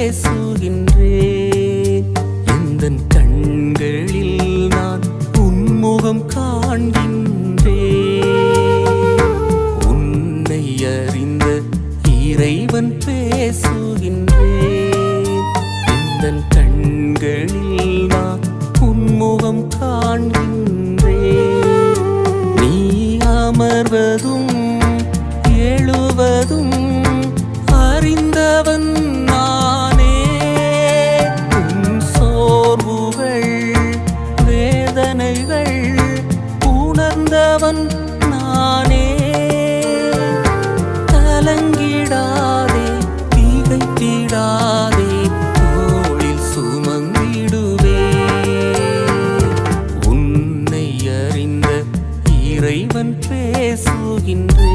பேசுகின்றேன் எந்த கண்களில் நான் உன்முகம் காண்கின்றேன் உன்னை அறிந்த இறைவன் பேசுகின்றேன் எந்த கண்களில் நான் உன்முகம் காண்கின்றேன் நீ அமர்வதும் கொண்டவன் நானே. கலங்கிடாதே திகைத்திடாதே தோளில் சுமந்திடுவே. உன்னை அறிந்த இறைவன் பேசுகின்றே.